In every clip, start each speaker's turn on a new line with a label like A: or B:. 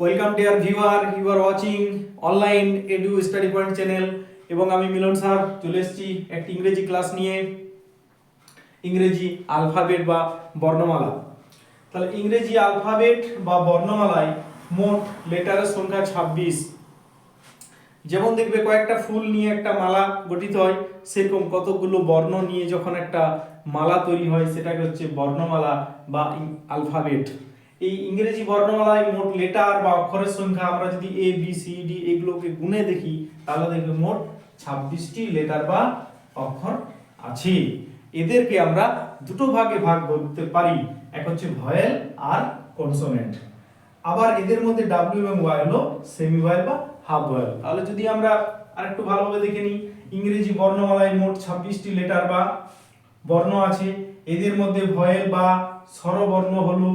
A: Welcome dear viewer you are watching online edu study point channel এবং আমি মিলন sir চলে এসেছি একটি ইংরেজি ক্লাস নিয়ে। ইংরেজি আলফাবেট বা বর্ণমালা। তাহলে ইংরেজি আলফাবেট বা বর্ণমালায় মোট লেটারের সংখ্যা ছাব্বিশ। যেমন দেখবে কয়েকটা ফুল নিয়ে একটা মালা গঠিত হয়, সেরকম কতগুলো বর্ণ নিয়ে যখন একটা মালা তৈরি হয়, সেটাকে হচ্ছে বর্ণমালা বা আলফাবেট এই ইংরেজি বর্ণমালায় মোট লেটার বা অক্ষরের সংখ্যা আমরা যদি এ বি সি ডি এগুলোকে গুণে দেখি, তাহলে দেখবে মোট ছাব্বিশটি লেটার বা অক্ষর আছে। এদেরকে আমরা দুটো ভাগে ভাগ করতে পারি, এক হচ্ছে ভয়েল আর কনসোনেন্ট। আবার এদের মধ্যে ডাব্লিউ এবং ওয়াই হলো সেমি ভয়েল বা হাফ ভয়েল তাহলে যদি আমরা আরেকটু ভালোভাবে দেখে নিই, ইংরেজি বর্ণমালায় মোট ছাব্বিশটি লেটার বা বর্ণ আছে, এদের মধ্যে ভয়েল বা স্বরবর্ণ হলো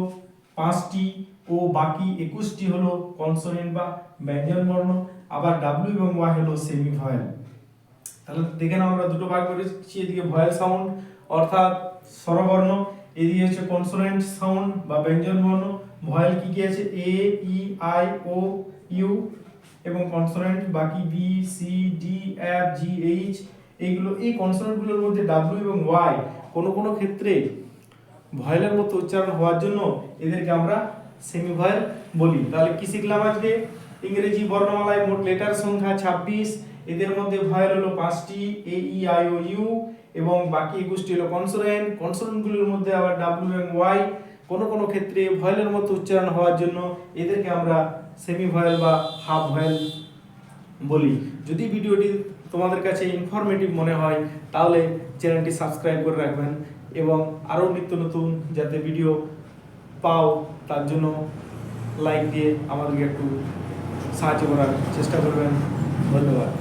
A: পাঁচটি ও বাকি একুশটি হলো কনসোনেন্ট বা ব্যঞ্জন বর্ণ, আবার ডাব্লিউ এবং ওয়াই হলো সেমি ভয়েল তাহলে দেখে নাও আমরা দুটো ভাগ করেছি, এদিকে ভয়েল সাউন্ড অর্থাৎ স্বরবর্ণ, এদিকে হচ্ছে কনসোনেন্ট সাউন্ড বা ব্যঞ্জন বর্ণ। ভয়েল কি কি আছে? A E I O U এবং কনসোনেন্ট বাকি B C D F G H এইগুলো, এই কনসোনেন্টগুলোর মধ্যে ডাব্লিউ এবং ওয়াই কোনো কোনো ক্ষেত্রে ভয়েলের মতো উচ্চারণ হওয়ার জন্য এদেরকে আমরা সেমি ভয়েল বলি। তাহলে কি শিখলাম আজকে? ইংরেজি, বর্ণমালায় মোট লেটার সংখ্যা ছাব্বিশ। এদের মধ্যে ভয়েল হলো পাঁচটি, এ, ই, আই, ও, ইউ এবং বাকি একুশটি হলো কনসোনেন্ট কনসোনেন্টগুলোর মধ্যে আবার ডাব্লিউ এম ওয়াই কোনো কোনো ক্ষেত্রে ভয়েলের মতো উচ্চারণ হওয়ার জন্য এদেরকে আমরা সেমি ভয়েল বা হাফ ভয়েল বলি। যদি ভিডিওটি তোমাদের কাছে ইনফরমেটিভ মনে হয়, তাহলে চ্যানেলটি সাবস্ক্রাইব করে রাখবেন এবং আরও নিত্য নতুন যাতে ভিডিও পাও, তার জন্য লাইক দিয়ে আমাদেরকে একটু সাহায্য করার চেষ্টা করবেন। ধন্যবাদ।